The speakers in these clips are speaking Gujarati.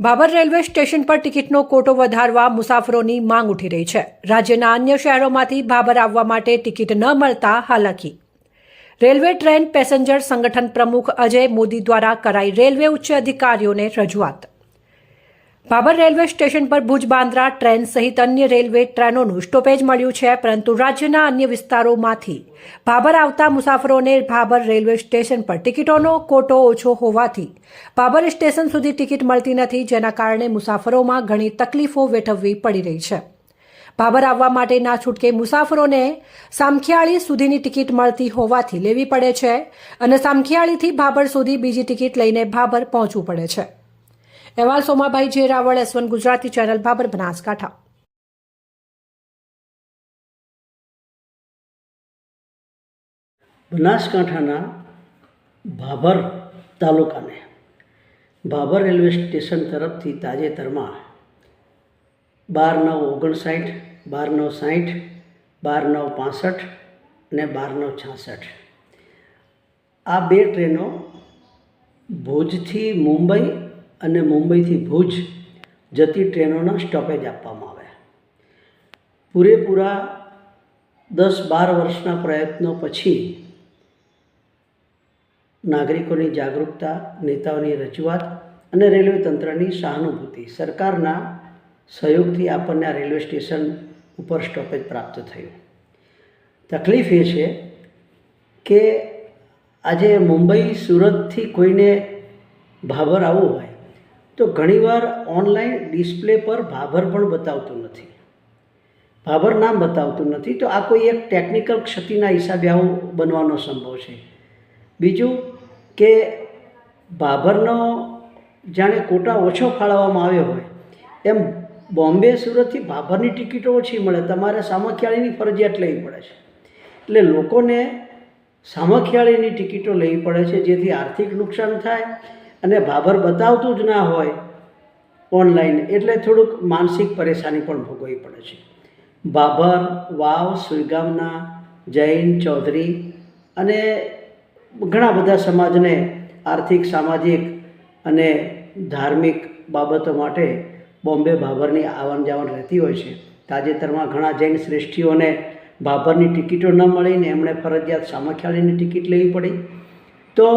ભાભર રેલવે સ્ટેશન પર ટિકિટનો કોટો વધારવા મુસાફરોની માંગ ઉઠી રહી છે. રાજ્યના અન્ય શહેરોમાંથી ભાભર આવવા માટે ટિકિટ ન મળતા હાલાકી. રેલવે ટ્રેન પેસેન્જર સંગઠન પ્રમુખ અજય મોદી દ્વારા કરાઈ રેલવે ઉચ્ચ અધિકારીઓને રજૂઆત. ભાભર રેલવે સ્ટેશન પર ભુજ બાંદ્રા ટ્રેન સહિત અન્ય રેલવે ટ્રેનોનું સ્ટોપેજ મળ્યું છે, પરંતુ રાજ્યના અન્ય વિસ્તારોમાંથી ભાભર આવતા મુસાફરોને ભાભર રેલવે સ્ટેશન પર ટિકિટોનો કોટો ઓછો હોવાથી ભાભર સ્ટેશન સુધી ટિકિટ મળતી નથી, જેના કારણે મુસાફરોમાં ઘણી તકલીફો વેઠવવી પડી રહી છે. ભાભર આવવા માટે ના છૂટકે મુસાફરોને સામખિયાળી સુધીની ટિકિટ મળતી હોવાથી લેવી પડે છે અને સામખિયાળીથી ભાભર સુધી બીજી ટિકિટ લઈને ભાભર પહોંચવું પડે છે. અહેવાલ Somabhai J Raval S one Gujarati channel, Babar Banaskantha. બનાસકાંઠાના ભાભર તાલુકાને ભાભર રેલવે સ્ટેશન તરફથી તાજેતરમાં બાર નવ ઓગણસાઠ, બાર નવ સાઠ, બાર નવ પાસઠ અને બાર નવ છાસઠ. આ બે ટ્રેનો ભુજથી મુંબઈ અને મુંબઈથી ભુજ જતી ટ્રેનોના સ્ટોપેજ આપવામાં આવ્યા. પૂરેપૂરા દસ બાર વર્ષના પ્રયત્નો પછી નાગરિકોની જાગૃતતા, નેતાઓની રજૂઆત અને રેલવે તંત્રની સહાનુભૂતિ સરકારના સહયોગથી આપણને આ રેલવે સ્ટેશન ઉપર સ્ટોપેજ પ્રાપ્ત થયું. તકલીફ એ છે કે આજે મુંબઈ, સુરતથી કોઈને ભાભર આવવું હોય તો ઘણીવાર ઓનલાઈન ડિસ્પ્લે પર ભાભર પણ બતાવતું નથી. ભાભર નામ બતાવતું નથી, તો આ કોઈ એક ટેકનિકલ ક્ષતિના હિસાબે આવું બનવાનો સંભવ છે. બીજું કે ભાભરનો જાણે કોટા ઓછો ફાળવવામાં આવ્યો હોય, એમ બોમ્બે, સુરતથી ભાભરની ટિકિટો ઓછી મળે, તમારે સામખિયાળીની ફરજિયાત લેવી પડે છે. એટલે લોકોને સામખિયાળીની ટિકિટો લેવી પડે છે, જેથી આર્થિક નુકસાન થાય અને ભાભર બતાવતું જ ના હોય ઓનલાઈન, એટલે થોડુંક માનસિક પરેશાની પણ ભોગવવી પડે છે. ભાભર, વાવ સુઈગામના જૈન, ચૌધરી અને ઘણા બધા સમાજને આર્થિક, સામાજિક અને ધાર્મિક બાબતો માટે બોમ્બે ભાભરની આવન જાવન રહેતી હોય છે. તાજેતરમાં ઘણા જૈન શ્રેષ્ઠીઓને ભાભરની ટિકિટો ન મળીને એમણે ફરજિયાત સામખિયાળીની ટિકિટ લેવી પડી. તો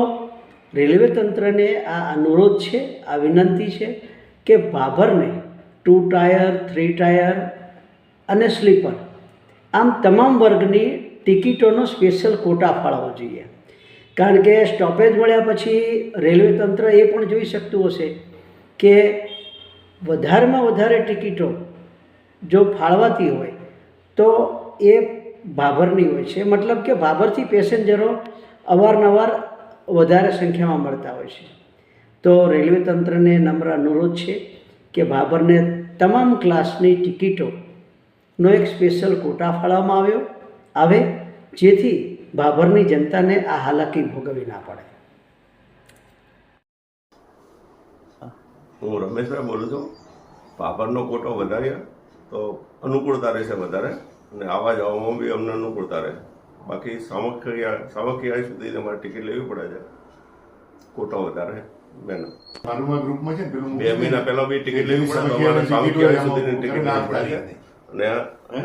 રેલવે તંત્રને આ અનુરોધ છે, આ વિનંતી છે કે ભાભરને ટુ ટાયર, થ્રી ટાયર અને સ્લીપર, આમ તમામ વર્ગની ટિકિટોનો સ્પેશિયલ કોટા ફાળવવો જોઈએ. કારણ કે સ્ટોપેજ મળ્યા પછી રેલવે તંત્ર એ પણ જોઈ શકતું હશે કે વધારેમાં વધારે ટિકિટો જો ફાળવાતી હોય તો એ ભાભરની હોય છે. મતલબ કે ભાભરથી પેસેન્જરો અવારનવાર વધારે સંખ્યામાં મળતા હોય છે. તો રેલવે તંત્રને નમ્ર અનુરોધ છે કે ભાભરને તમામ ક્લાસની ટિકિટોનો એક સ્પેશિયલ કોટા ફાળવવામાં આવ્યો, આવે, જેથી ભાભરની જનતાને આ હાલાકી ભોગવવી ના પડે. હું રમેશભાઈ બોલું છું. બાબરનો કોટો વધારીએ તો અનુકૂળતા રહેશે વધારે અને આવવા જવામાં બી અમને અનુકૂળતા રહે. બાકી સામખિયા સામખિયા સુધી તમારે ટિકિટ લેવી પડે છે. કોટા વધારે બેન. મારુંમાં ગ્રુપમાં છે બે મહિના પહેલા બી ટિકિટ લેવી પડે તો અમારે સુધીની ટિકિટ લેવી પડે. છે અને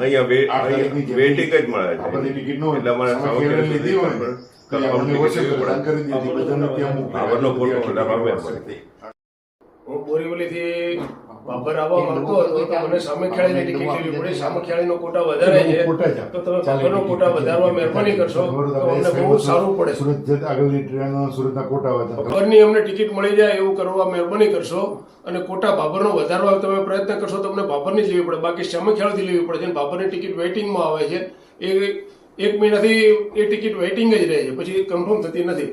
અહીંયા વે વેટિંગ જ મળે છે. ટિકિટ ન હોય. એટલે અમારે સામખિયાળી સુધી બોરીવલીથી બાબર આવવા માંગતો હતો તો મને સામે ખેળીની ટિકિટ લેવી પડી સામે ખેળીનો કોટા વધારે છે તો તમે બાબરનો કોટા વધારવા મહેરબાની કરશો તો અમને બહુ સારું પડે સુરત જતા આગળની ટ્રેન સુરતના કોટા વધારે બાબરની અમને ટિકિટ મળી જાય એવું કરવા મહેરબાની કરશો અને કોટા બાબરનો વધારવા તમે પ્રયત્ન કરશો તમને બાબર બાબરની જ લેવી પડે. બાકી સામે ખેળથી લેવી પડે છે બાબરની ટિકિટ વેઇટિંગમાં આવે છે. એ એક મહિનાથી એ ટિકિટ વેઇટિંગ જ રહે છે. પછી કન્ફર્મ થતી નથી.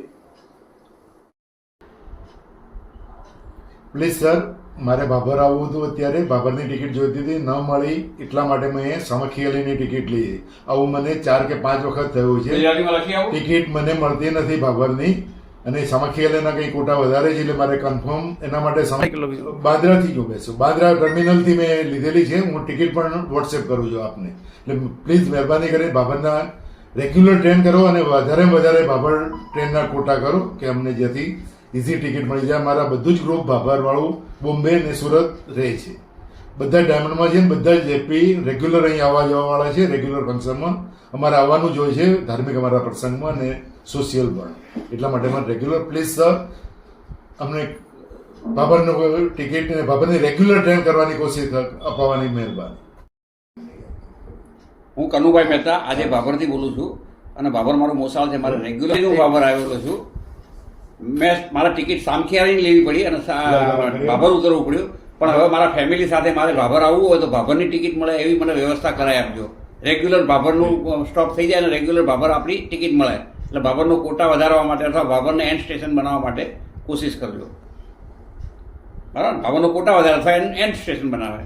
પ્લીઝ સર મારે બાબર આવવું હતું અત્યારે. ભાભરની ટિકિટ જોઈતી હતી. ન મળી એટલા માટે મેં સમખિયાલીની ટિકિટ લીધી. આવું મને ચાર કે પાંચ વખત થયું છે. ટિકિટ મને મળતી નથી બાબરની. અને સમખિયાલીના કંઈ કોટા વધારે છે એટલે મારે કન્ફર્મ એના માટે બાદરાથી જો બેસું. બાદરા ટર્મિનલથી મેં લીધેલી છે. હું ટિકિટ પણ વોટ્સએપ કરું છું આપને. એટલે પ્લીઝ મહેરબાની કરીને બાબરના રેગ્યુલર ટ્રેન કરો અને વધારે વધારે ભાભર ટ્રેનના કોટા કરો કે અમને જેથી ઇઝી ટિકિટ મળી જાય. મારા બધું જ ગ્રુપ ભાભારવાળું બોમ્બે ને સુરત રહે છે. બધા ડાયમંડમાં છે ને બધા જ એપી રેગ્યુલર અહીં આવવા જવાવાળા છે રેગ્યુલર ફંક્શનમાં અમારે આવવાનું જ હોય છે ધાર્મિક અમારા પ્રસંગમાં અને સોશિયલ પણ એટલા માટે અમારે રેગ્યુલર પ્લીઝ સર અમને બાબરનું ટિકિટ અને બાબરની રેગ્યુલર ટ્રેન કરવાની કોશિશ અપાવવાની મહેરબાની. હું કનુભાઈ મહેતા આજે બાબરથી બોલું છું અને બાબર મારો મોસાળ છે. મારે રેગ્યુલર હું બાબર આવેલો છું. મેં મારા ટિકિટ સામખિયાળીની લેવી પડી અને ભાભર ઉતરવું પડ્યું. પણ હવે મારા ફેમિલી સાથે મારે ભાભર આવવું હોય તો ભાભરની ટિકિટ મળે એવી મને વ્યવસ્થા કરાવી આપજો. રેગ્યુલર ભાભરનું સ્ટોપ થઈ જાય અને રેગ્યુલર ભાભર આપણી ટિકિટ મળે. એટલે ભાભરનો કોટા વધારવા માટે અથવા ભાભરને એન્ડ સ્ટેશન બનાવવા માટે કોશિશ કરજો. બરાબર? ભાભરનો કોટા વધારે અથવા એન્ડ સ્ટેશન બનાવે.